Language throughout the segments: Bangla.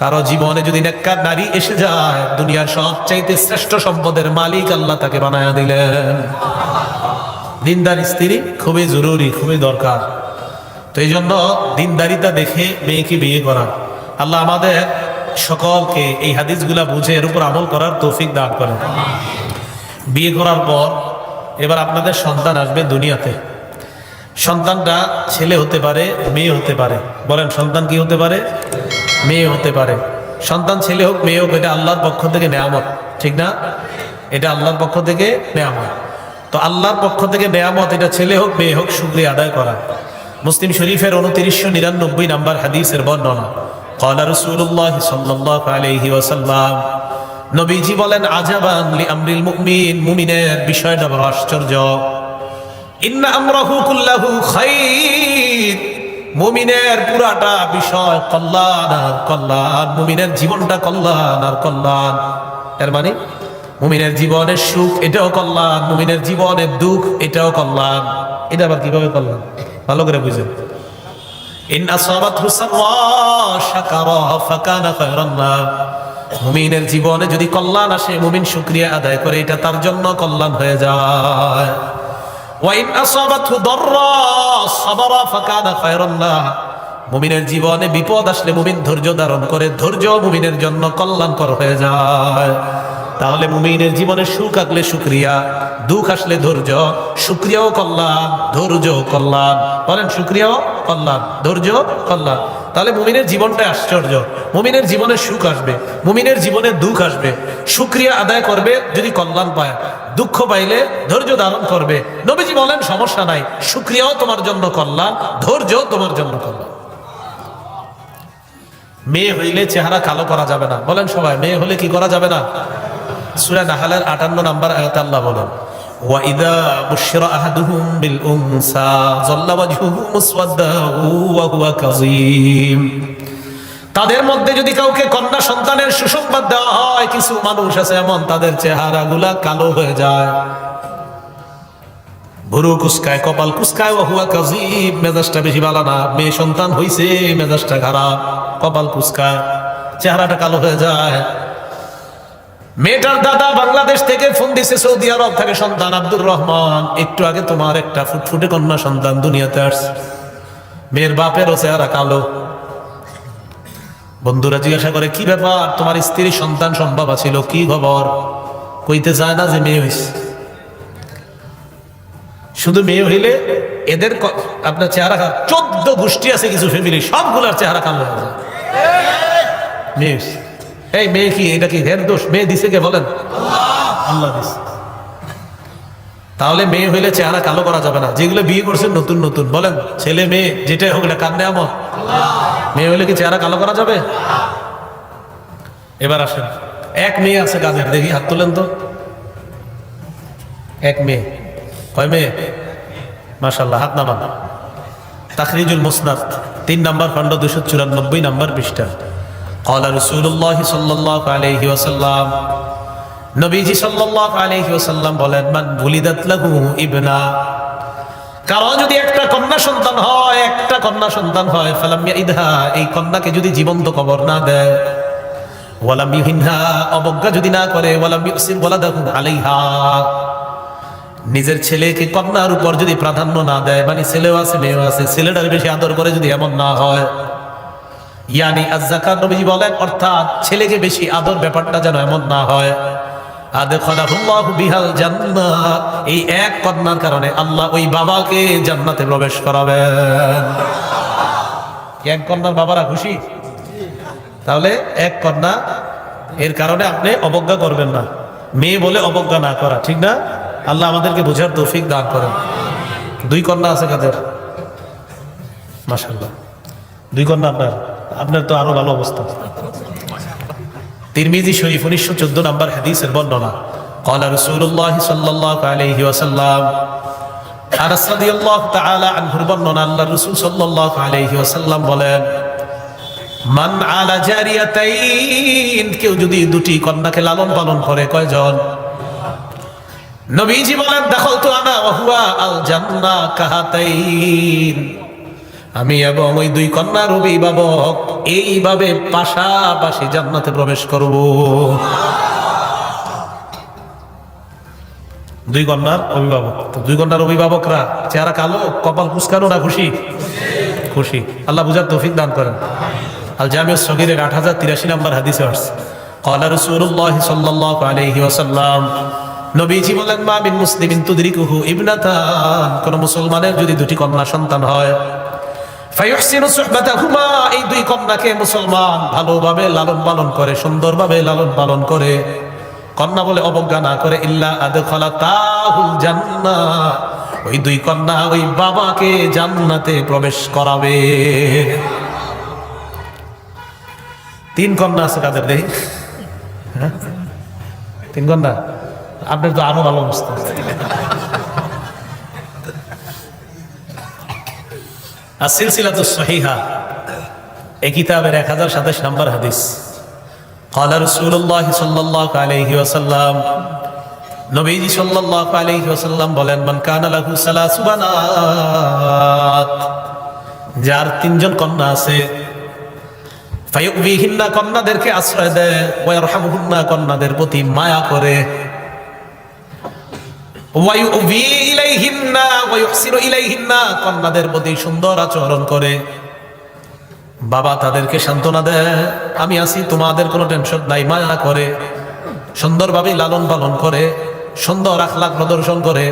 কারও জীবনে যদি নেককার নারী এসে যায়, দুনিয়ার সবচাইতে শ্রেষ্ঠ সম্পদের মালিক আল্লাহ তাকে বানায়া দিলেন। দিনদার স্ত্রী খুবই জরুরি, খুবই দরকার। তো এই জন্য দিনদারিতা দেখে মেয়েকে বিয়ে করা। আল্লাহ আমাদের সকলকে এই হাদিসগুলা বুঝে এর উপর আমল করার তৌফিক দান করেন। বিয়ে করার পর এবার আপনাদের সন্তান আসবে দুনিয়াতে। সন্তানটা ছেলে হতে পারে, মেয়ে হতে পারে। বলেন, সন্তান কি হতে পারে? মেয়ে হতে পারে। সন্তান ছেলে হোক, মেয়ে হোক, এটা আল্লাহর পক্ষ থেকে নেয়ামত। ঠিক না? এটা আল্লাহর পক্ষ থেকে নেয়ামত। তো আল্লাহর পক্ষ থেকে নেয়ামত, এটা ছেলে হোক, মেয়ে হোক শুক্রিয়া আদায় করা। মুসলিম শরীফের উনত্রিশশো নিরানব্বই নাম্বার হাদিসের বর্ণনা। কলা রসুল্লাহ আলহি নবীজি বলেন, আজাবান আমরিল মুমিনের বিষয়টা বড় আশ্চর্য। মুমিনের পুরাটা বিষয় কল্যাণ জীবনটা কল্যাণ আর কল্যাণ। মানে জীবনের সুখ, এটাও কল্যাণ, মুমিনের জীবনের দুঃখ, এটাও কল্যাণ। এটা আবার কীভাবে কল্যাণ? ভালো করে বুঝেন। মুমিনের জীবনে যদি কল্যাণ আসে, মুমিন শুকরিয়া আদায় করে, এটা তার জন্য কল্যাণ হয়ে যায়। ওয়াইন মুমিনের জীবনে বিপদ আসলে মুমিন ধৈর্য ধারণ করে, ধৈর্য মুমিনের জন্য কল্যাণকর হয়ে যায়। তাহলে মুমিনের জীবনে সুখ আসলে শুক্রিয়া দুঃখ আসলে ধৈর্য শুক্রিয়াও কল্যাণ ধৈর্য কল্যাণ। বলেন শুক্রিয়াও কল্যাণ ধৈর্য কল্যাণ। তাহলে মুমিনের জীবনটা আশ্চর্য। মুমিনের জীবনে সুখ আসবে, মুমিনের জীবনে দুঃখ আসবে। শুক্রিয়া আদায় করবে যদি কল্যাণ পায়। দুঃখ পাইলে ধৈর্য ধারণ করবে। নবীজি বলেন, সমস্যা নাই। শুক্রিয়াও তোমার জন্য করলাম ধৈর্য তোমার জন্য কল্যাণ মেয়ে হইলে চেহারা কালো করা যাবে না। বলেন সবাই, মেয়ে হলে কি করা যাবে না? সূরা নাহালের 58 নাম্বার আয়াতে আল্লাহ বলেন কাযীম। তাদের মধ্যে যদি কাউকে কন্যা সন্তানের সুসংবাদ দেওয়া হয়, কিছু মানুষ আছে এমন, তাদের চেহারাগুলা কালো হয়ে যায়। ভুরু কুসকায়, কপাল কুসকায় হুয়া কাজিব, মেজাজটা বেশি ভালো না। মেয়ে সন্তান হইছে, মেজাজটা খারাপ, কপাল কুসকায়, চেহারাটা কালো হয়ে যায়। মেয়েটার দাদা বাংলাদেশ থেকে ফোন দিছে, সৌদি আরব থেকে সন্তান আব্দুর রহমান। একটু আগে তোমার একটা ফুটফুটে কন্যা সন্তান দুনিয়াতে আসছে। মেয়ের বাপেরও চেহারা কালো। বন্ধুরা জিজ্ঞাসা করে, কি ব্যাপার? তোমার স্ত্রী, সন্তান, সম্ভব ছিল কি খবর? কইতে চায় না যে মেয়ে হয়েছে শুধু মেয়ে হইলে এদের আপনার চেহারা খারাপ। চোদ্দ গোষ্ঠী আছে কিছু ফ্যামিলি সবগুলার চেহারা কালো হয়ে যায়। মেয়ে। এই মেয়ে কি? এটা কি হের দোষ? মেয়ে দিছে কে বলেন? আল্লাহ দিছে। তাহলে মেয়ে হইলে চেহারা কালো করা যাবে না। যেগুলো বিয়ে করছেন নতুন নতুন। বলেন, ছেলে মেয়ে, যেটাই হোক, এটা কান্দে নেয়ামত? মেয়ে হইলে কি চেহারা কালো করা যাবে? এবার আসেন। এক মেয়ে আছে গাজের, দেখি হাত তোলেন তো। এক মেয়ে। কয় মেয়ে? মাসাল্লাহ হাত নামান। তাকরিজুল মুসনাদ, তিন নাম্বার খণ্ড দুশো চুরানব্বই নাম্বার পৃষ্ঠা। কলা রসুল্লাহ সাল্লাহ আলহি ওসাল্লাম নবীজি সাল্লাল্লাহু আলাইহি ওয়াসাল্লাম বলেন, মান বুলিদাত লাহু ইবনা। কারও যদি একটা কন্যা সন্তান হয়, একটা কন্যা সন্তান হয়, ফালাম ইয়াইদহা এই কন্যাকে যদি জীবন্ত কবর না দেয়, ওয়ালাম ইউহিনহা, অবজ্ঞা যদি না করে, ওয়ালাম ইউসির ওয়ালাদাহু আলাইহা। নিজের ছেলেকে কন্যার উপর যদি প্রাধান্য না দেয় মানে ছেলেও আছে, মেয়েও আছে, ছেলেটার বেশি আদর করে যদি এমন না হয়, ইয়ানি আজ্জাকার নবীজি বলেন, অর্থাৎ ছেলেকে বেশি আদর ব্যাপারটা যেন এমন না হয়। বিহাল জান্নাত। এই এক কন্যার কারণে আল্লাহ ওই বাবাকে জান্নাতে প্রবেশ করাবেন এক কন্যার বাবারা খুশি? তাহলে এক কন্যা, এর কারণে আপনি অবজ্ঞা করবেন না। মেয়ে বলে অবজ্ঞা না করা, ঠিক না? আল্লাহ আমাদেরকে বোঝার তৌফিক দান করেন। দুই কন্যা আছে কাদের? মাশাল্লাহ দুই কন্যা আপনার। আপনার তো আরও ভালো অবস্থা। তিরমিজি শরীফ উনিশশো চোদ্দ নম্বর হাদিসের বর্ণনা قال رسول الله صلى الله عليه وسلم আনাস রাদিয়াল্লাহু তাআলা আনহুর বর্ণনা আল্লাহ রাসূল সাল্লাল্লাহু আলাইহি ওয়াসাল্লাম বলেন মান আলা জারিয়াতাইন কেউ যদি দুটি কন্যাকে লালন পালন করে কয়জন নবীজি বলেন দেখো তো আনা ওয়া হুয়া আল জান্নাহ কাহাতাইন আমি এবং ওই দুই কন্যার অভিভাবক এইভাবে পাশাপাশি জান্নাতে প্রবেশ করব দুই কন্যার অভিভাবক তো দুই কন্যার অভিভাবকরা চেহারা কালো কপাল কুচকানো না খুশি খুশি আল্লাহ বুঝার তৌফিক দান করেন আল জামিউ সগিরের আট হাজার তিরাশি নম্বর হাদিসে আসছে قال رسول الله صلى الله عليه وسلم নবীজি বলেন মা বিন মুসলিমিন তুদরিকুহু ইবনাতান কোন মুসলমানের যদি দুটি কন্যা সন্তান হয় ফায়ুহসিনু সুহবাতাহুমা এই দুই কন্যাকে মুসলমান ভালোভাবে লালন পালন করে, সুন্দরভাবে লালন পালন করে। কন্যা বলে অবজ্ঞা না করে, ইল্লা আদখালা তাহুল জান্নাহ। ওই দুই কন্যা ওই বাবাকে জান্নাতে প্রবেশ করাবে। তিন কন্যা আছে কাদের দেখি। হ্যাঁ? তিন কন্যা? আপনার তো আরও ভালো অবস্থা। আর সিলসিলা তো সহিহা এই কিতাবের এক হাজার সাতাশ নম্বর হাদিস قال رسول الله صلى الله عليه وسلم নবীজি সাল্লাল্লাহু আলাইহি ওয়াসাল্লাম বলেন মান কানা লাহু সালাসু বানাত যার তিনজন কন্যা আছে ফায়ুবিহিন্না কন্যাদেরকে আশ্রয় দেয় ওয়ারহামুহুন্না কন্যাদের প্রতি মায়া করে কন্যাদের প্রতি সুন্দর আচরণ করে। বাবা তাদেরকে সান্ত্বনা দেয়, আমি আছি, তোমাদের কোনো টেনশন নাই, মায়া করে। সুন্দরভাবে লালন পালন করে, সুন্দর আখলাখ প্রদর্শন করে।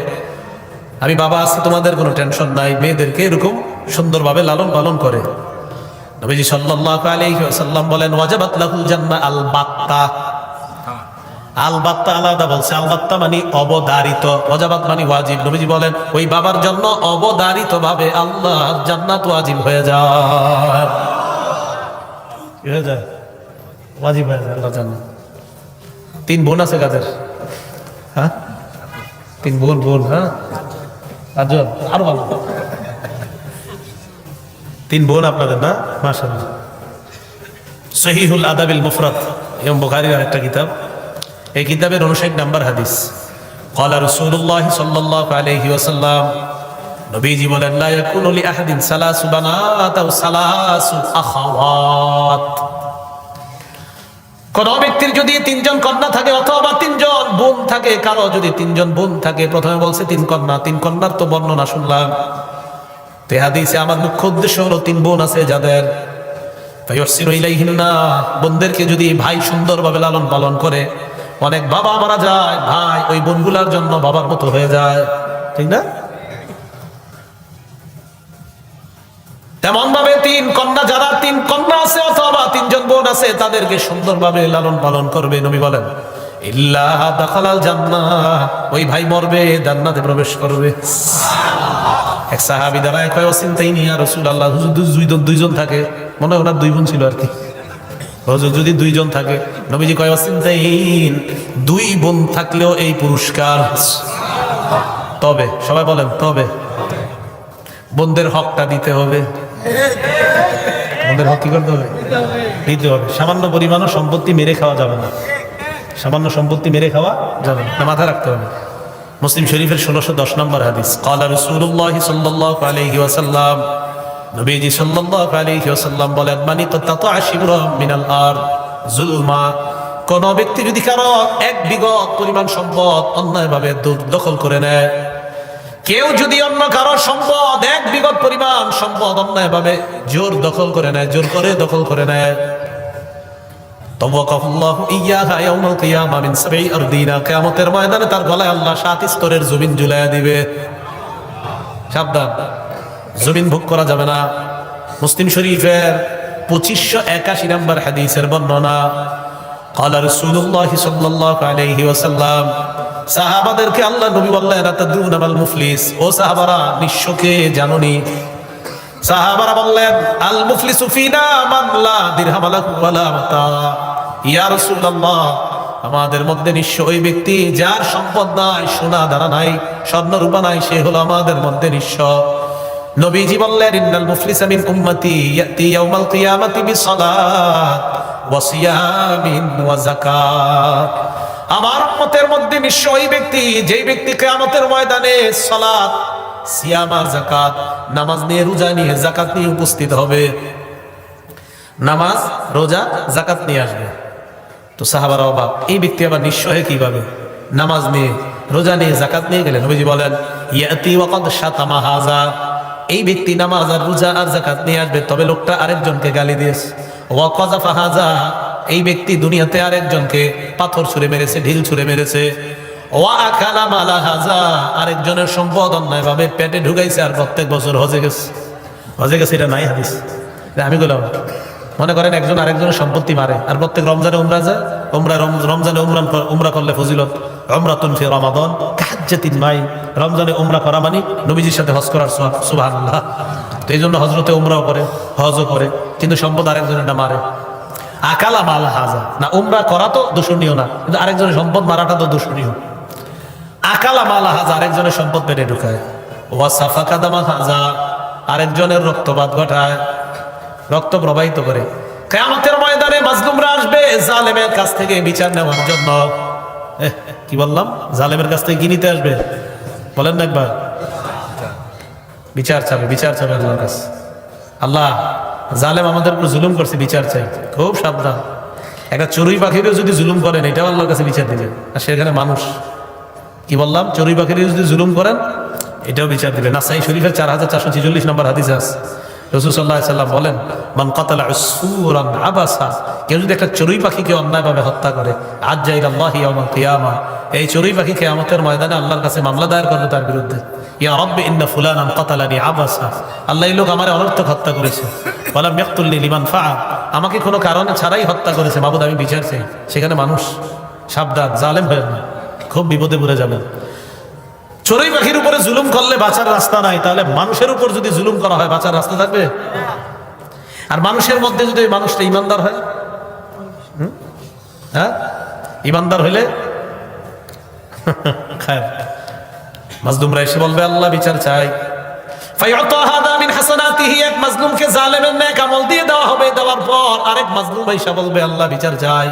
আমি বাবা আছি, তোমাদের কোনো টেনশন নাই, মেয়েদেরকে এরকম সুন্দরভাবে লালন পালন করে। নবীজি সাল্লাল্লাহু আলাইহি ওয়াসাল্লাম বলেন, ওয়াজাবাত লাহুল জান্নাহ আল বাত্তা আল বাত্তা আলাদা বলছে, আলবাত্তা মানে অবদারিত। ওয়াজাবাত মানে ওয়াজিব। নবীজি বলেন, ওই বাবার জন্য অবদারিত ভাবে আল্লাহ জান্নাত ওয়াজিব হয়ে যায়। ওয়াজিব হয়ে তিন বোন আছে কাদের? হ্যাঁ? তিন বোন বোন হ্যাঁ? পাঁচজন, আরও ভালো। তিন বোন আপনাদের না? মাশাআল্লাহ। সহিহুল আদাবিল মুফরাত এবং বুখারীর আরেকটা কিতাব। এই কিতাবের উনষাট নাম্বার হাদিস قال رسول الله صلى الله عليه وسلم নবীজি বলেন লা ইয়াকুনু লি আহাদিন সালাসু বানাত আও সালাসু আখাওয়াত কোন ব্যক্তির যদি তিনজন কন্যা থাকে অথবা তিনজন বোন থাকে কারো যদি তিনজন বোন থাকে প্রথমে বলছে তিন কন্যা তিন কন্যার তো বর্ণনা শুনলাম তে হাদিসে আমার মুখ্য উদ্দেশ্য হলো তিন বোন আছে যাদের ফায়ুহসিনু ইলাইহিন্না বোনদেরকে যদি ভাই সুন্দরভাবে লালন পালন করে অনেক বাবা মারা যায় ভাই ওই বোনগুলার জন্য বাবার মতো হয়ে যায়। ঠিক না? তেমন ভাবে তিন কন্যা যারা তিন কন্যা আছে অথবা তিনজন বোন আছে তাদেরকে সুন্দরভাবে লালন পালন করবে নবী বলেন। ইল্লা দাখালাল জান্নাহ। ওই ভাই মরবে জান্নাতে প্রবেশ করবে। এক সাহাবি দাঁড়ায় কয় অচিন্তাই নিয়ে রসুল আল্লাহ হুজুর দুইজন দুইজন থাকে। মনে হয় ওনার দুই বোন ছিল আর কি। হুজুর, যদি দুইজন থাকে, নবীজি কয় অচিন্তাহীন দুই বোন থাকলেও এই পুরস্কার। তবে, সবাই বলেন, তবে। বোনদের হকটা দিতে হবে। বোনদের হক কি করতে হবে? দিতে হবে। সামান্য পরিমাণও সম্পত্তি মেরে খাওয়া যাবে না। সামান্য সম্পত্তি মেরে খাওয়া যাবে না। মাথা রাখতে হবে। মুসলিম শরীফের ষোলোশো দশ নম্বর হাদিস, কালা রসুল্লাহ সাল্লাহ আলহি ওয়াসাল্লাম নবীজি সাল্লাহ আলহি ওয়াসাল্লাম বলেন, মানি তত আশিবর মিনাল আর জুলমা। কোন ব্যক্তি যদি কারও এক বিগত পরিমাণ সম্পদ অন্যায়ভাবে দখল করে নেয়, কেউ যদি অন্য কারও সম্পদ এক বিগত পরিমাণ সম্পদ অন্যায়ভাবে জোর দখল করে নেয়, জোর করে দখল করে নেয় তার গলায় আল্লাহ সাত স্তরের জমিন জুলাইয়া দিবে। সাবধান। জমিন ভোগ করা যাবে না মুসলিম শরীফের পঁচিশশো একাশি নম্বর হাদিসের বর্ণনা قال رسول الله صلى الله عليه وسلم সাহাবাদেরকে আল্লাহ নবী বললেন আতাদুন আল মুফলিস ও সাহাবারা নিঃস্বকে জাননি সাহাবারা বললেন আল মুফলিসু ফিনা মান লা দিরহাম লাহু ওয়ালা মাতা ইয়া রাসূলুল্লাহ আমাদের মধ্যে নিঃস্ব ওই ব্যক্তি যার সম্পদ নাই সোনা দানা নাই স্বর্ণ রূপা নাই সে হলো আমাদের মধ্যে নিঃস্ব নবীজি বললেন, ইন্নাল মুফলিসা মিন উম্মতি ইয়াতি ইয়াউমাল কিয়ামাতি বিসালাত ওয়া সিয়ামিন ওয়া যাকাত। আমার উম্মতের মধ্যে নিঃস্ব ওই ব্যক্তি, যেই ব্যক্তি কিয়ামতের ময়দানে সালাত, সিয়ামা জাকাত নামাজ নিয়ে রোজা নিয়ে জাকাত নিয়ে উপস্থিত হবে। নামাজ, রোজা জাকাত নিয়ে আসবে। তো সাহাবার অবাক, এই ব্যক্তি আবার নিশ্চয় কীভাবে? নামাজ নিয়ে, রোজা নিয়ে জাকাত নিয়ে গেলেন। নবীজি বলেন, ইয়াতি ওয়াকাদ শাতামা হাজা এই ব্যক্তি নামাজ আর রোজা আর জাকাত নিয়ে আসবে, তবে লোকটা আরেকজনকে গালি দিয়েছে। ওয়াকাজাফা হাজা এই ব্যক্তি দুনিয়াতে আরেকজনকে পাথর ছুঁড়ে মেরেছে, ঢিল ছুঁড়ে মেরেছে। ওয়া মালা হাজা আরেকজনের সম্পদ অন্যায় ভাবে পেটে ঢুকাইছে আর প্রত্যেক বছর হজে গেছে। হজে গেছে এটা নাই হাদিস। আমি বললাম, মনে করেন একজন আরেকজনের সম্পত্তি মারে আর প্রত্যেক রমজানে উমরা যায়, উমরা রমজানে উমরান উমরা করলে ফজিলত। রমরাতুন ফি রমাদন। কাজ্জাতিন মাই রমজানে উমরা করা মানে নবীজির সাথে হজ করার সুবহানাল্লাহ। তো এই জন্য হজরতে উমরাও করে, হজও করে, কিন্তু সম্পদ আরেকজনের না মারে। আকালা মালা হাজা। না, উমরা করা তো দূষণীয় না, কিন্তু আরেকজনের সম্পদ মারাটা তো দূষণীয়। আকালা মাল হাজা আরেকজনের সম্পদ পেটে ঢুকায়। ওয়া সাফা কাদামা হাজা। আরেকজনের রক্তপাত ঘটায়। রক্ত প্রবাহিত করে। কেয়ামতের ময়দানে মাজলুমরা আসবে, জালেমের কাছ থেকে বিচার নেওয়ার জন্য। কি বললাম? জালেমের কাছ থেকে কি নিতে আসবে? বলেন না একবার। বিচার চাবে বিচার চাবে আল্লাহর কাছে। আল্লাহ, জালেম আমাদের উপর জুলুম করছে, বিচার চাই। খুব সাবধান। একটা চড়ুই পাখিকেও যদি জুলুম করেন, এটাও আল্লাহর কাছে বিচার দিবেন। আর সেখানে মানুষ। কি বললাম? চড়ুই পাখির যদি জুলুম করেন, এটাও বিচার দিবেন। নাসাই শরীফের চার হাজার চারশো ছেচল্লিশ নম্বর হাদিস আছে। রসুল সাল্লাহ সাল্লাম বলেন, মান কতালা উসফুরান আবাসা কেউ যদি একটা চড়ুই পাখিকে অন্যায়ভাবে হত্যা করে আজ যাই আল্লাহ ইয়াউমাল কিয়ামা এই চড়ুই পাখি কেয়ামতের ময়দানে আল্লাহর কাছে মামলা দায়ের করবে তার বিরুদ্ধে। ইয়া রব্বে, ইন্না ফুলানান কতালানি আবাসা আল্লাহ এই লোক আমার অনর্থক হত্যা করেছে। বলা মেকতুল্লি লিমান ফা আমাকে কোনো কারণে ছাড়াই হত্যা করেছে। বাবুদ আমি বিচার চাই। সেখানে মানুষ সাবধান, জালেম হয়ে খুব বিপদে পড়ে যাবেন। চড়ুই পাখির উপরে জুলুম করলে বাঁচার রাস্তা নাই। তাহলে মানুষের উপর যদি জুলুম করা হয়, বাঁচার রাস্তা থাকবে? আর মানুষের মধ্যে যদি ওই মানুষটা ইমানদার হয়? হ্যাঁ? ইমানদার হইলে? মাজলুমরা এসে বলবে, আল্লাহ বিচার চাই। এক আমল দিয়ে দেওয়া হবে। দেওয়ার পর আরেক মাজলুম এসে বলবে, আল্লাহ বিচার চাই।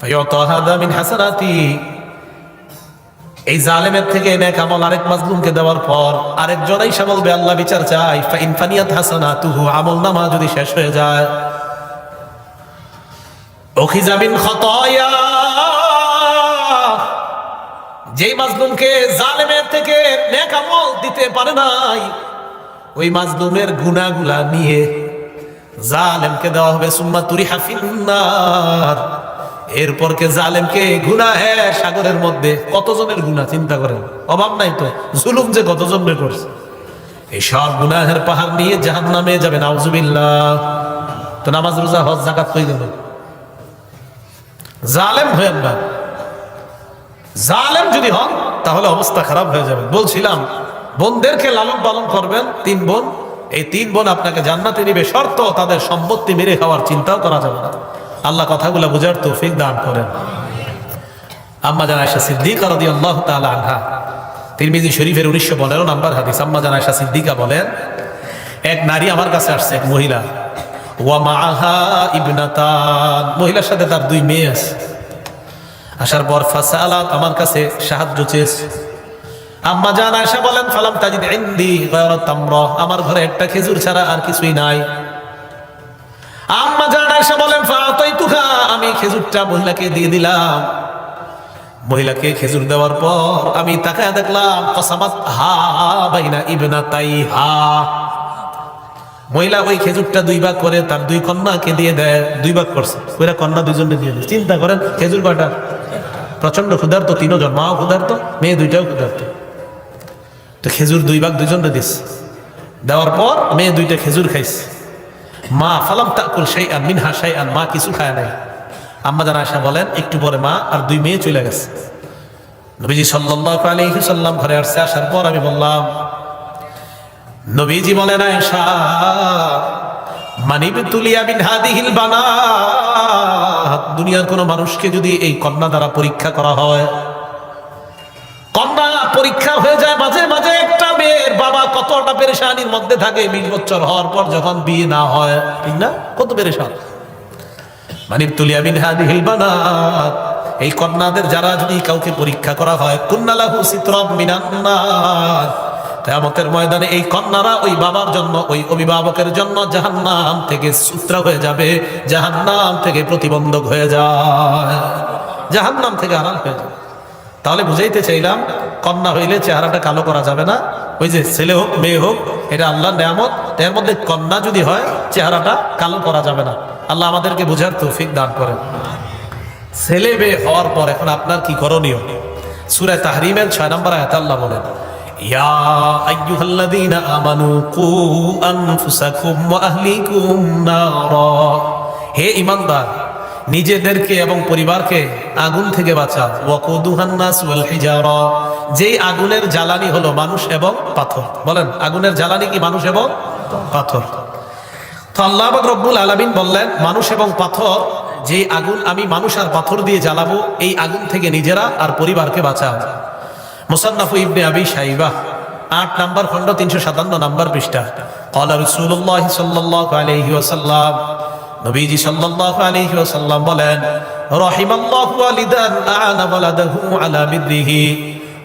ফায়ুতা হাদা মিন হাসানাতিহি এই জালেমের থেকে নেক আমল আরেক মাজলুমকে দেওয়ার পর আরেকজন এসে বলবে, আল্লাহ বিচার চাই। ফাইন ফানিয়াত হাসানাতুহু, আমল নামা যদি শেষ হয়ে যায়। ওখিজাবিন খতয়া। যেই মাজলুমকে জালেমের থেকে নেক আমল দিতে পারে নাই, ওই মাজলুমের গুনাহগুলা নিয়ে জালেমকে দেওয়া হবে সুম্মা তুরি হাফিন্নার এরপর কে জালেমকে গুনাহ হ্যাঁ সাগরের মধ্যে। কতজনের গুনাহ চিন্তা করেন। অভাব নাই তো? জুলুম যে কতজনের করছে? এই সব গুনাহের পাহাড় নিয়ে জাহান নামে যাবে, নাউজুবিল্লাহ। তো নামাজ, রোজা, হজ জাকাত গেল জালেম হয়েন না জালেম যদি হন, তাহলে অবস্থা খারাপ হয়ে যাবে। বলছিলাম, বোনদেরকে লালন পালন করবেন তিন বোন। এই তিন বোন আপনাকে জান্নাতে নিবে। শর্ত, তাদের সম্পত্তি মেরে খাওয়ার চিন্তাও করা যাবে না। আল্লাহ কথাগুলো বুঝার তৌফিক দান করেন। আম্মা জান সিদ্দিকা রাদিয়াল্লাহু তাআলা আনহা। তিরমিজি শরীফের উনিশশো পনেরো নাম্বার হাদিস। আম্মা জান সিদ্দিকা বলেন, এক নারী আমার কাছে আসছে, এক মহিলা। ওয়া মাআহা ইবনাতান। মহিলার সাথে তার দুই মেয়ে আছে। আসার পর আমার কাছে সাহায্য চেয়েছে। আম্মা জান আয়সা বলেন, ফালাম তাজিদ আমার ঘরে একটা খেজুর ছাড়া আর কিছুই নাই। আম্মা আয়সা বলেন আমি খেজুরটা মহিলাকে দিয়ে দিলাম। মহিলাকে খেজুর দেওয়ার পর আমি তাকায় দেখলাম, কসামাত হা বাইনা ইবনা তাই হা মহিলা ওই খেজুরটা দুই ভাগ করে তার দুই কন্যাকে দিয়ে দেয়, দুই ভাগ করছে। ওইরা কন্যা দুইজনকে দিয়ে দেয়। চিন্তা করেন, খেজুর কয়টা? প্রচণ্ড ক্ষুধার্ত তিনজন মাও ক্ষুধার্ত, মেয়ে দুইটাও ক্ষুধার্ত। তো খেজুর দুই ভাগ দুইজনকে দিস দেওয়ার পর মেয়ে দুইটা খেজুর খাইছে। মা, ফালাম তাকুল সেই আন মিনহা সেই আন মা কিছু খায় নাই। আম্মা জানা আশা বলেন, একটু পরে মা আর দুই মেয়ে চলে গেছে। নবীজি সাল্লাল্লাহু আলাইহি সাল্লাম ঘরে আসছে, আসার পর আমি বললাম, নবীজি বলেন, আয়েশা, মানিব তুলিয়া বিন হাদিহিল বানাত দুনিয়ার কোন মানুষকে যদি এই কন্যা দ্বারা পরীক্ষা করা হয়, কন্যা পরীক্ষা হয়ে যায় মাঝে মাঝে। মেয়ের বাবা কতটা পেরেশানির মধ্যে থাকে বিশ বছর হওয়ার পর যখন বিয়ে না হয়, ঠিক না? কত পেরেশান? মানিব তুলিয়া বিন হাদিহিল বানাত। এই কন্যাদের যারা যদি কাউকে পরীক্ষা করা হয় কুন্নালাহু সিতরাম মিনান নার। কেয়ামতের ময়দানে এই কন্যারা ওই বাবার জন্য, ওই অভিভাবকের জন্য জাহান্নাম থেকে সূত্র হয়ে যাবে, জাহান্নাম থেকে প্রতিবন্ধক হয়ে যায়। জাহান্নাম থেকে আড়াল হয়ে যাবে। তাহলে বুঝাইতে চাইলাম, কন্যা হইলে চেহারাটা কালো করা যাবে না। ওই যে ছেলে হোক, মেয়ে হোক, এটা আল্লাহ নেয়ামত। এর মধ্যে কন্যা যদি হয়, চেহারাটা কালো করা যাবে না। আল্লাহ আমাদেরকে বুঝার তৌফিক দান করেন। ছেলে মেয়ে হওয়ার পর এখন আপনার কি করণীয়? সুরে তাহরিমের ছয় নম্বর আয়াত আল্লাহ বলেন হে ঈমানদার নিজেদেরকে এবং পরিবারকে আগুন থেকে বাঁচাও। ওয়াকুদুহান ওয়াল হিজারা। যেই আগুনের জ্বালানি হলো মানুষ এবং পাথর। বলেন, আগুনের জ্বালানি কি মানুষ এবং পাথর? তো রব্বুল বললেন, মানুষ এবং পাথর যে আগুন আমি মানুষ আর পাথর দিয়ে জ্বালাবো, এই আগুন থেকে নিজেরা আর পরিবারকে বাঁচাও। মুসান্নাফু ইবনে আবি সাইবা আট নাম্বার খণ্ড তিনশো সাতান্ন নাম্বার পৃষ্ঠা। কলা রসুল্লাহ সাল্লাহ নবীজি সাল্লাল্লাহু আলাইহি ওয়াসাল্লাম বলেন, রাহিমাল্লাহু ওয়ালিদান আনা ওয়ালাদাহু আলা বিদ্রিহি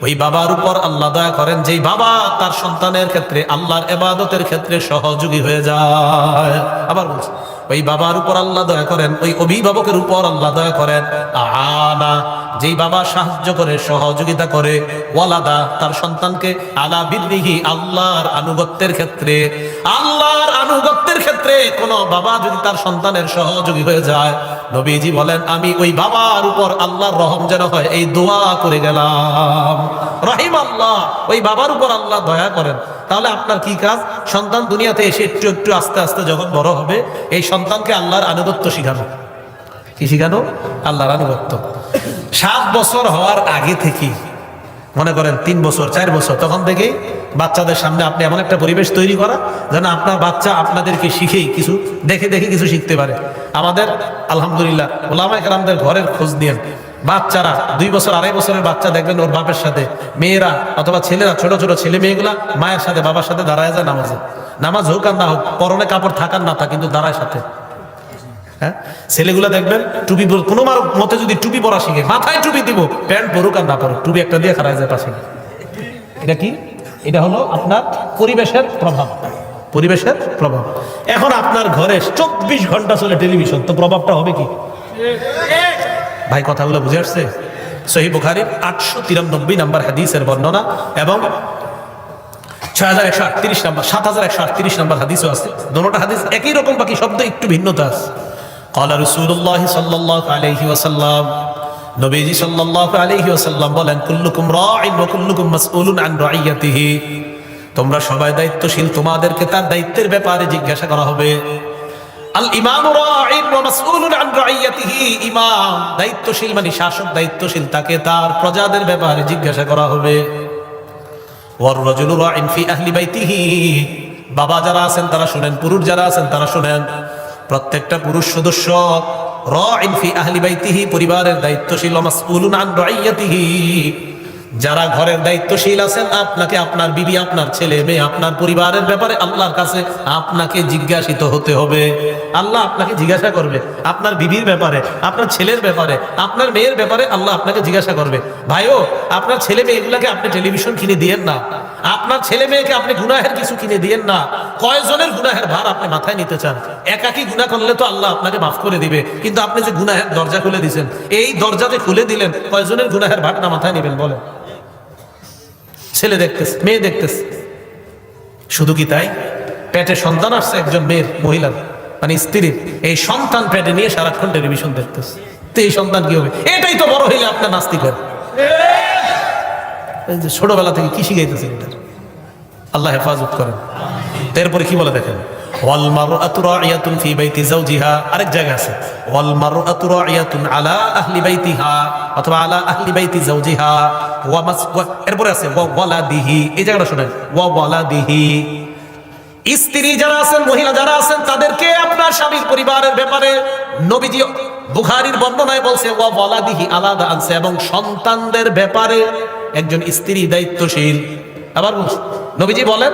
ওই বাবার উপর আল্লাহ দয়া করেন, যেই বাবা তার সন্তানের ক্ষেত্রে, আল্লাহর এবাদতের ক্ষেত্রে সহযোগী হয়ে যায়। আবার বলছি, ওই বাবার উপর আল্লাহ দয়া করেন, ওই অভিভাবকের উপর আল্লাহ দয়া করেন আনা যেই বাবা সাহায্য করে, সহযোগিতা করে, ওয়ালাদা তার সন্তানকে আলা বিদ্রিহি আল্লাহর আনুগত্যের ক্ষেত্রে, আল্লাহর আনুগত্যের ক্ষেত্রে কোন বাবা যদি তার সন্তানের সহযোগী হয়ে যায়, নবীজি বলেন, আমি ওই বাবার উপর আল্লাহর রহম যেন হয়, এই দোয়া করে গেলাম। রহিম আল্লাহ, ওই বাবার উপর আল্লাহ দয়া করেন। তাহলে আপনার কি কাজ? সন্তান দুনিয়াতে এসে একটু একটু আস্তে আস্তে যখন বড় হবে, এই সন্তানকে আল্লাহর আনুগত্য শিখানো। কি শিখানো? আল্লাহর আনুগত্য। সাত বছর হওয়ার আগে থেকেই, মনে করেন তিন বছর, চার বছর, তখন থেকেই বাচ্চাদের সামনে আপনি এমন একটা পরিবেশ তৈরি করা যেন আপনার বাচ্চা আপনাদেরকে শিখেই কিছু, দেখে দেখে কিছু শিখতে পারে। আমাদের, আলহামদুলিল্লাহ, ওলামায় আমাদের ঘরের খোঁজ নিয়েন। বাচ্চারা, দুই বছর, আড়াই বছরের বাচ্চা দেখবেন ওর বাপের সাথে। মেয়েরা অথবা ছেলেরা, ছোট ছোট ছেলে মেয়েগুলা মায়ের সাথে, বাবার সাথে দাঁড়ায় যায় নামাজে। নামাজ হোক আর না হোক, পরনে কাপড় থাকার না থাক কিন্তু দাঁড়ায় সাথে। হ্যাঁ? ছেলেগুলা দেখবেন, টুপি কোনো মার মতে যদি টুপি পরা শিখে, মাথায় টুপি দিব, প্যান্ট পরুক আর না পরুক, টুপি একটা দিয়ে খারাপ যায় পাশে। এটা কি? এটা হলো আপনার পরিবেশের প্রভাব। পরিবেশের প্রভাব। এখন আপনার ঘরে চব্বিশ ঘণ্টা চলে টেলিভিশন, তো প্রভাবটা হবে কি? ভাই, কথাগুলো বুঝে আসছে? সহি বুখারির আটশো তিরানব্বই নাম্বার হাদিসের বর্ণনা এবং ছয় হাজার একশো আটত্রিশ নাম্বার, সাত হাজার একশো আটত্রিশ নাম্বার হাদিসও আছে। দোনোটা হাদিস একই রকম, বাকি শব্দ একটু ভিন্নতা আছে। قال رسول الله صلى الله عليه وسلم নবীজি সাল্লাল্লাহু আলাইহি ওয়াসাল্লাম বলেন কুল্লুকুম রাঈন ওয়া কুল্লুকুম মাসউলুন আন রাইয়াতিহি তোমরা সবাই দায়িত্বশীল তোমাদেরকে তার দায়িত্বের ব্যাপারে জিজ্ঞাসা করা হবে আল ইমাম রাঈন ওয়া মাসউলুন আন রাইয়াতিহি ইমাম দায়িত্বশীল মানে শাসক দায়িত্বশীল তাকে তার প্রজাদের ব্যাপারে জিজ্ঞাসা করা হবে ওয়ার রাজুলু রাঈন ফি আহলি বাইতিহি বাবা যারা আছেন তারা শুনেন পুরুষ যারা আছেন তারা শুনেন প্রত্যেকটা পুরুষ সদস্য র ফি আহলি বাইতিহি পরিবারের দায়িত্বশীল মাসউলুন আন রাইয়াতিহি যারা ঘরের দায়িত্বশীল আছেন, আপনাকে আপনার বিবি, আপনার ছেলে, মেয়ে, আপনার পরিবারের ব্যাপারে আল্লাহর কাছে আপনাকে জিজ্ঞাসিত হতে হবে। আল্লাহ আপনাকে জিজ্ঞাসা করবে আপনার বিবির ব্যাপারে, আপনার ছেলের ব্যাপারে, আপনার মেয়ের ব্যাপারে আল্লাহ আপনাকে জিজ্ঞাসা করবে। ভাইও, আপনার ছেলে মেয়েগুলাকে আপনি টেলিভিশন কিনে দিয়েন না। আপনার ছেলে মেয়েকে আপনি গুনাহের কিছু কিনে দিয়েন না। কয়জনের গুনাহের ভার আপনি মাথায় নিতে চান? একাকি গুনাহ করলে তো আল্লাহ আপনাকে মাফ করে দিবে। কিন্তু আপনি যে গুনাহের দরজা খুলে দিয়েছেন এই দরজা যে খুলে দিলেন, কয়জনের গুনাহের ভাগটা মাথায় নেবেন বলেন? ছেলে দেখতেছে, মেয়ে দেখতেছে। শুধু কি তাই? পেটে সন্তান আসছে, একজন মেয়ের, মহিলার মানে স্ত্রীর। এই সন্তান পেটে নিয়ে সারাক্ষণ টেলিভিশন দেখতেছে। তো এই সন্তান কি হবে? এটাই তো বড় হইলে আপনার নাস্তিক যে ছোটবেলা থেকে কি শিখাইতেছে আল্লাহ হেফাজত করেন। এরপরে কি বলে দেখেন? আরেক জায়গা আছে। আলা অথবা আলা এরপরে আছে এই জায়গাটা শুনেন। স্ত্রী যারা আছেন, মহিলা যারা আছেন, তাদেরকে আপনার স্বামীর পরিবারের ব্যাপারে নবীজি বুখারীর বর্ণনায় বলছে, ওয়া ওয়ালাদিহি আলাদা আনছে এবং সন্তানদের ব্যাপারে একজন স্ত্রী দায়িত্বশীল। আবার নবীজি বলেন,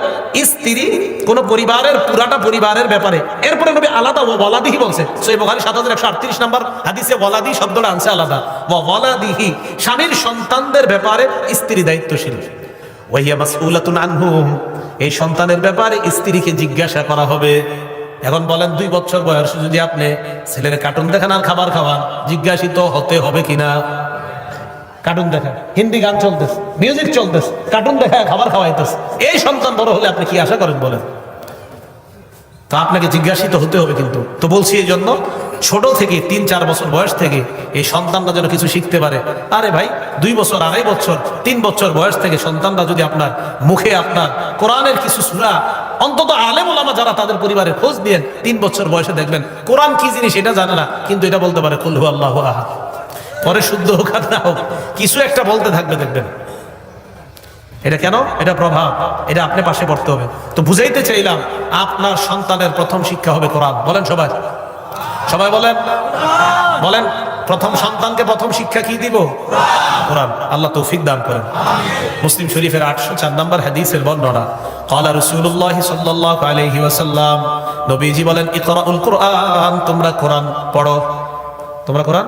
স্ত্রী কোন পরিবারের, পুরাটা পরিবারের ব্যাপারে। এরপরে নবী আলাদা ও ওয়ালাদিহি বলছে। সাত হাজার একশো আটত্রিশ নম্বর হাদিসে ওয়ালাদি শব্দটা আনছে আলাদা। ওয়া ওয়ালাদিহি, স্বামীর সন্তানদের ব্যাপারে স্ত্রী দায়িত্বশীল। ওয়াহিয়া মাসউলাতুন আনহুম, এই সন্তানের ব্যাপারে স্ত্রীকে জিজ্ঞাসা করা হবে। এখন বলেন, দুই বছর বয়সে যদি আপনি ছেলের কার্টুন দেখান আর খাবার খাওয়ান, জিজ্ঞাসিত হতে হবে কিনা? কার্টুন দেখা। হিন্দি গান চলতেছে মিউজিক চলতেছে, কার্টুন দেখা খাবার খাওয়াইতেছে। এই সন্তান বড় হলে আপনি কি আশা করেন বলেন? তো আপনাকে জিজ্ঞাসিত হতে হবে কিন্তু। তো বলছি এই জন্য, ছোট থেকে তিন চার বছর বয়স থেকে এই সন্তানরা যেন কিছু শিখতে পারে। আরে ভাই, দুই বছর, আড়াই বছর, তিন বছর বয়স থেকে সন্তানরা যদি আপনার মুখে আপনার কোরআনের কিছু সুরা, অন্তত আলেম ওলামা যারা তাদের পরিবারে খোঁজ দিয়ে তিন বছর বয়সে দেখবেন, কোরআন কি জিনিস এটা জানে না, কিন্তু এটা বলতে পারে কুল্হু আল্লাহ আহাদ। পরে শুদ্ধ হোক আর না হোক কিছু একটা বলতে থাকবে দেখবেন এটা কেন এটা প্রভাব এটা আপনি পাশে পড়তে হবে তো বুঝাইতে চাইলাম আপনার সন্তানের প্রথম শিক্ষা হবে কোরআন বলেন সবাই সবাই বলেন বলেন প্রথম সন্তানকে প্রথম শিক্ষা কি দিব কোরআন আল্লাহ তৌফিক দান করেন মুসলিম শরীফের আটশো চার নম্বর হাদিসের বর্ণনা قال رسول الله صلى الله عليه وسلم নবীজি বলেন ইকরাউল কোরআন তোমরা কোরআন পড়ো তোমরা কোরআন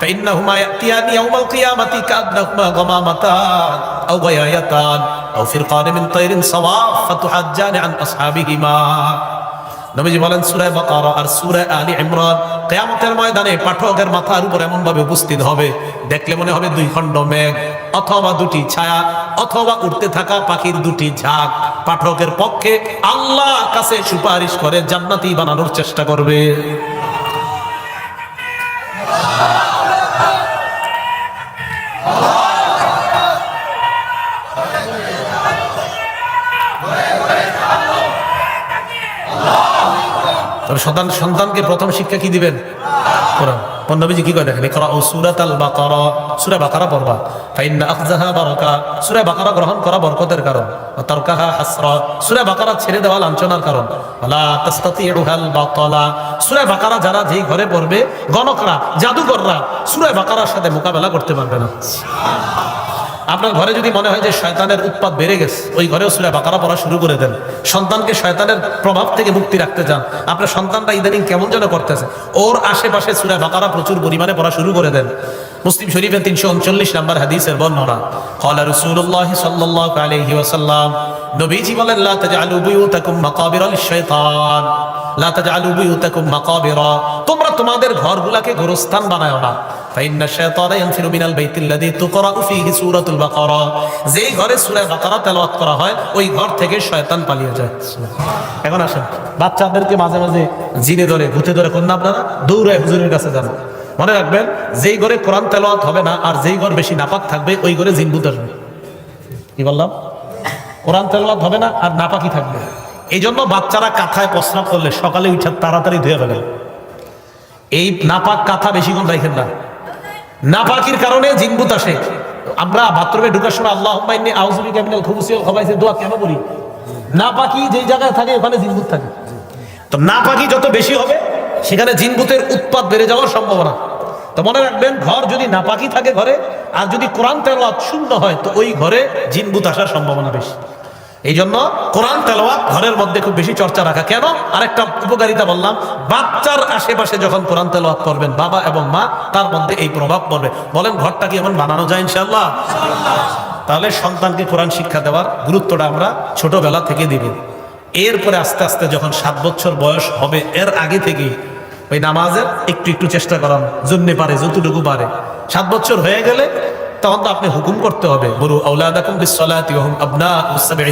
فإنهما يأتيان يوم القيامة كأنهما غمامتان أو غيايتان أو فرقان من طير صواف فتحجان عن أصحابهما নবীজি বলেন সূরা বাকারা আর সূরা আলী ইমরান কিয়ামতের ময়দানে পাঠকের মাথার উপর এমন ভাবে উপস্থিত হবে দেখলে মনে হবে দুই খণ্ড মেঘ অথবা দুটি ছায়া অথবা উঠতে থাকা পাখির দুটি ঝাঁক পাঠকের পক্ষে আল্লাহ কাছে সুপারিশ করে জান্নাতি বানানোর চেষ্টা করবে তবে সন্তান, সন্তানকে প্রথম শিক্ষা কি দিবেন? কোরআন। নবীজি কি করে দেখেন? ইকরা ও সূরাত আল বাকারা। সূরা বাকারা পড়বা। ফাইন্না আখযাহা বারাকা। সূরা বাকারা গ্রহণ করা বরকতের কারণ। তারকাহা হাসরা। সূরা বাকারা ছেড়ে দেওয়া লাঞ্ছনার কারণ। ওয়ালা তাস্তাতিউহাল বাতালা। সূরা বাকারা যারা যেই ঘরে পড়বে, গণকরা, জাদুকররা সূরা বাকারার সাথে মোকাবেলা করতে পারবে না। আপনার ঘরে যদি মনে হয় যে শয়তানের উৎপাদ বেড়ে গেছে, ওই ঘরেও সুরা বাকারা পড়া শুরু করে দেন। সন্তানকে শয়তানের প্রভাব থেকে মুক্তি রাখতে চান আপনার সন্তানটা ইদানিং কেমন যেন করতেছে। ওর আশেপাশে সুরা বাকারা প্রচুর পরিমাণে পড়া শুরু করে দেন। মুসলিম শরীফের তিনশো উনচল্লিশ নাম্বার হাদিসের বর্ণনা কলা রসুল্লাহ সাল্লি ওসাল্লাম নবীজি বলেন, লা তাজআলু বুয়ুতাকুম মাকাবিরা মাকাবিরা, তোমরা তোমাদের ঘরগুলাকে গোরস্থান বানায় না। فإن الشيطان ينفر من البيت الذي تقرأ فيه سورة البقرة যেই ঘরে সূরা বাকারা তেলাওয়াত করা হয় ওই ঘর থেকে শয়তান পালিয়ে যায় এখন আসেন বাচ্চাদেরকে মাঝে মাঝে জিনে ধরে ভূতে ধরে কোন না আপনারা দৌড়ে হুজুরের কাছে যান মনে রাখবেন যেই ঘরে কোরআন তেলাওয়াত হবে না আর যেই ঘর বেশি নাপাক থাকবে ওই ঘরে জিন ভূত আসবে কি বললাম কোরআন তেলাওয়াত হবে না আর নাপাকি থাকবে এই জন্য বাচ্চারা কাঁথায় প্রস্রাব করলে সকালে উঠে তাড়াতাড়ি ধুয়ে ফেলে এই নাপাক কাঁথা বেশিক্ষণ রাখেন না নাপাকির কারণে জিনবুত আসে। আমরা বাথরুমে ঢুকার সময় আল্লাহ আউজুবি ক্যাপিটাল খুবুসিও খবাইছে দোয়া কেন করি? নাপাকি যেই জায়গায় থাকে ওখানে জিনবুত থাকে। তো নাপাকি যত বেশি হবে, সেখানে জিনবুতের উৎপাদ বেড়ে যাওয়ার সম্ভাবনা। তো মনে রাখবেন, ঘর যদি নাপাকি থাকে ঘরে, আর যদি কোরআন তেলাওয়াত শূন্য হয়, তো ওই ঘরে জিনবুত আসার সম্ভাবনা বেশি। এই জন্য কোরআন তেলাওয়াত ঘরের মধ্যে খুব বেশি চর্চা রাখা। কেন? আরেকটা উপকারিতা বললাম, বাচ্চার আশেপাশে যখন কোরআন তেলাওয়াত করবেন, বাবা এবং মা, তার মধ্যে এই প্রভাব পড়বে। বলেন, ঘরটা কি এমন বানানো যায় ইনশাল্লাহ তাহলে সন্তানকে কোরআন শিক্ষা দেওয়ার গুরুত্বটা আমরা ছোটবেলা থেকে দিব। এরপরে আস্তে আস্তে যখন সাত বছর বয়স হবে, এর আগে থেকে ওই নামাজের একটু একটু চেষ্টা করান, জন্য পারে, যতটুকু পারে। সাত বছর হয়ে গেলে তখন তো আপনি হুকুম করতে হবে।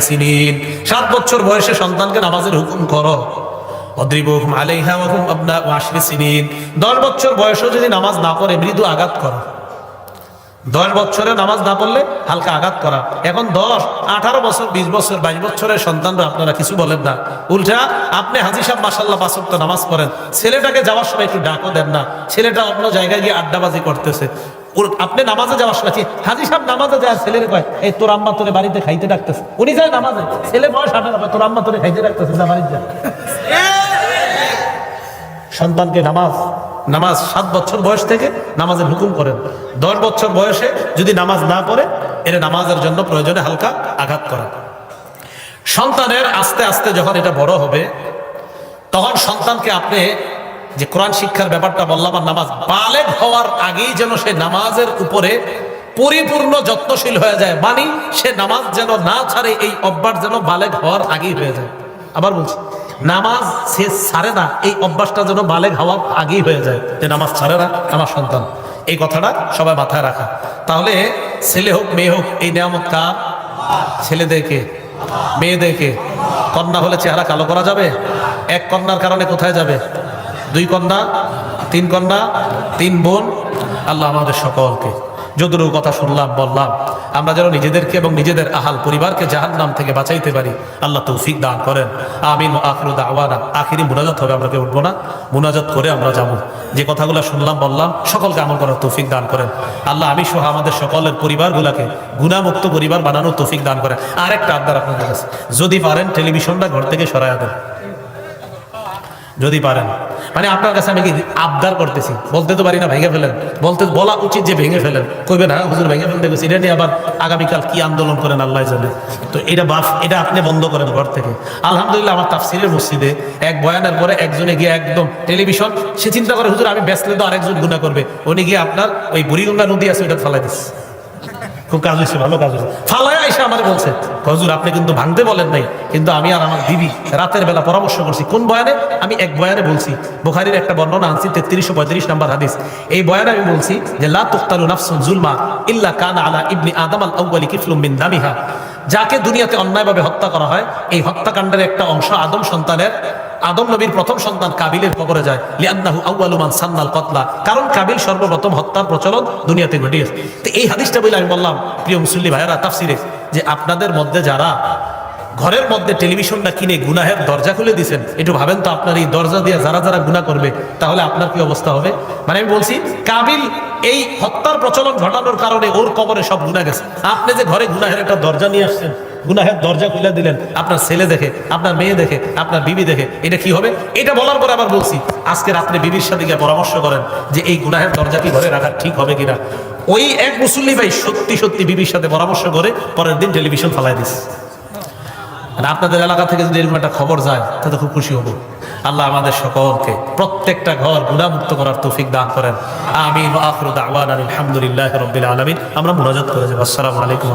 সিনিন। সাত বছর বয়সে সন্তানকে নামাজের হুকুম করো। বছর বয়সেও যদি নামাজ না পড়ে, মৃদু আঘাত করো। দশ বছরে নামাজ না পড়লে হালকা আঘাত করা। এখন দশ, আঠারো বছর, বিশ বছর, বাইশ বছরের সন্তানরা আপনারা কিছু বলেন না। উল্টা, আপনি হাজি সাহেব মাসাল্লাহ বাসক তো নামাজ পড়েন। ছেলেটাকে যাওয়ার সময় একটু ডাকও দেন না। ছেলেটা অন্য জায়গায় গিয়ে আড্ডাবাজি করতেছে। আপনি নামাজে যাওয়ার সময় হাজি সাহেব নামাজে যায়, ছেলের কয়, এই তোর আম্মা তোরে বাড়িতে খাইতে ডাকতেছে। উনি যায় নামাজে। ছেলে বয়স আঠারো তোর আম্মা তোরে খাইতে ডাকতেছে না বাড়িতে যা। সন্তানকে নামাজ নামাজ সাত বছর বয়স থেকে নামাজের হুকুম করেন। দশ বছর বয়সে যদি নামাজ না পড়ে, এর নামাজের জন্য প্রয়োজনে হালকা আঘাত করা সন্তানের আস্তে আস্তে যখন এটা বড় হবে, তখন সন্তানকে আপনি যে কোরআন শিক্ষার ব্যাপারটা বললাম আর নামাজ বালেগ হওয়ার আগেই যেন সে নামাজের উপরে পরিপূর্ণ যত্নশীল হয়ে যায়। মানে সে নামাজ যেন না ছাড়ে, এই অভ্যাস যেন বালেগ হওয়ার আগেই হয়ে যায়। আবার বলছি, নামাজ সে ছাড়ে না, এই অভ্যাসটা যেন বালেগ হওয়ার আগেই হয়ে যায়। যে নামাজ ছাড়ে না, আমার সন্তান। এই কথাটা সবাই মাথায় রাখা। তাহলে ছেলে হোক, মেয়ে হোক, এই নিয়ামত কার? ছেলেদেরকে। মেয়েদেরকে। কন্যা হলে চেহারা কালো করা যাবে? এক কন্যার কারণে কোথায় যাবে? দুই কন্যা তিন কন্যা তিন বোন, আল্লাহ আমাদের সকলকে যদুরু কথা শুনলাম, বললাম, আমরা যেন নিজেদেরকে এবং নিজেদের আহাল পরিবারকে জাহান নাম থেকে বাঁচাইতে পারি, আল্লাহ তৌফিক দান করেন। আমিন আখরুদ আওয়ানা আখিরি মুনাজাত হবে, আমরা কেউ উঠবো না। মুনাজাত করে আমরা যাব। যে কথাগুলো শুনলাম, বললাম, সকলকে আমল করার তৌফিক দান করেন। আল্লাহ আমি সহ আমাদের সকলের পরিবারগুলোকে গুণামুক্ত পরিবার বানানোর তৌফিক দান করেন। আরেকটা আবদার আপনাদের কাছে। যদি পারেন, টেলিভিশনটা ঘর থেকে সরাইয়া দেন। যদি পারেন। মানে আপনার কাছে আমি কি আবদার করতেছি? বলতে তো পারি না, ভেঙে ফেলেন। বলতে, বলা উচিত যে ভেঙে ফেলেন। কইবে না, হুজুর, ভেঙে ফেলতে গেছি। এটা নিয়ে আবার আগামীকাল কি আন্দোলন করেন আল্লাহ জানে। তো এটা বাফ, এটা আপনি বন্ধ করেন ঘর থেকে। আলহামদুলিল্লাহ, আমার তাফসিরের মসজিদে এক বয়ানের পরে একজনে গিয়ে একদম টেলিভিশন, সে চিন্তা করে, হুজুর, আমি ব্যস্ত তো আরেকজন গুণা করবে। উনি গিয়ে আপনার ওই বুড়িগঙ্গা নদী আছে ওটা ফালাই দিচ্ছে খুব কাজ হয়েছে, ভালো কাজ হয়েছে। ফালায় এসে আমার বলছে, হজুর, আপনি কিন্তু ভাঙতে বলেন নাই, কিন্তু আমি আর আমার দিদি রাতের বেলা পরামর্শ করছি। কোন বয়ানে? আমি এক বয়ানে বলছি, বুখারির একটা বর্ণনা আনছি, তেত্রিশশো পঁয়ত্রিশ নাম্বার হাদিস। এই বয়ানে আমি বলছি যে, লা নাফসুন জুলমা ইল্লা কানা আলা ইবনি আদম আল আউয়ালি কিফলুম মিন দামিহা। যাকে দুনিয়াতে অন্যায়ভাবে হত্যা করা হয়, এই হত্যাকাণ্ডের একটা অংশ আদম সন্তানের আদম নবীর প্রথম সন্তান কাবিলের কবরে যায়। কারণ কাবিল সর্বপ্রথম হত্যার প্রচলন দুনিয়াতে ঘটিয়েছে। তো এই হাদিসটা বলে আমি বললাম, প্রিয় মুসল্লি ভাইয়েরা, তাফসিরে, যে আপনাদের মধ্যে যারা ঘরের মধ্যে টেলিভিশনটা কিনে গুনাহের দরজা খুলে দিয়েছেন, একটু ভাবেন তো আপনার এই দরজা দিয়ে যারা যারা গুনাহ করবে, তাহলে আপনার কি অবস্থা হবে? মানে আমি বলছি, কাবিল এই হত্যার প্রচলন ঘটানোর কারণে ওর কবরে সব গুণা গেছে। আপনি যে ঘরে গুনাহের একটা দরজা নিয়ে আসছেন গুনাহের দরজা খুলে দিলেন। আপনার ছেলে দেখে, আপনার মেয়ে দেখে, আপনার বিবি দেখে, এটা কি হবে? এটা বলার পরে আবার বলছি, আজকে রাত্রে বিবির সাথে গিয়ে পরামর্শ করেন যে এই গুনাহের দরজা কি ঘরে রাখা ঠিক হবে কিনা। ওই এক মুসল্লি ভাই সত্যি সত্যি বিবির সাথে পরামর্শ করে পরের দিন টেলিভিশন ফালাই দিস আর আপনাদের এলাকা থেকে যদি এরকম একটা খবর যায় তাতে খুব খুশি হব। আল্লাহ আমাদের সকলকে প্রত্যেকটা ঘর গুণামুক্ত করার তৌফিক দান করেন। আমিন আখরুদ আলহামদুলিল্লাহ রবিল আলমিন। আমরা মুনাজাত করে যাব। আসসালামু আলাইকুম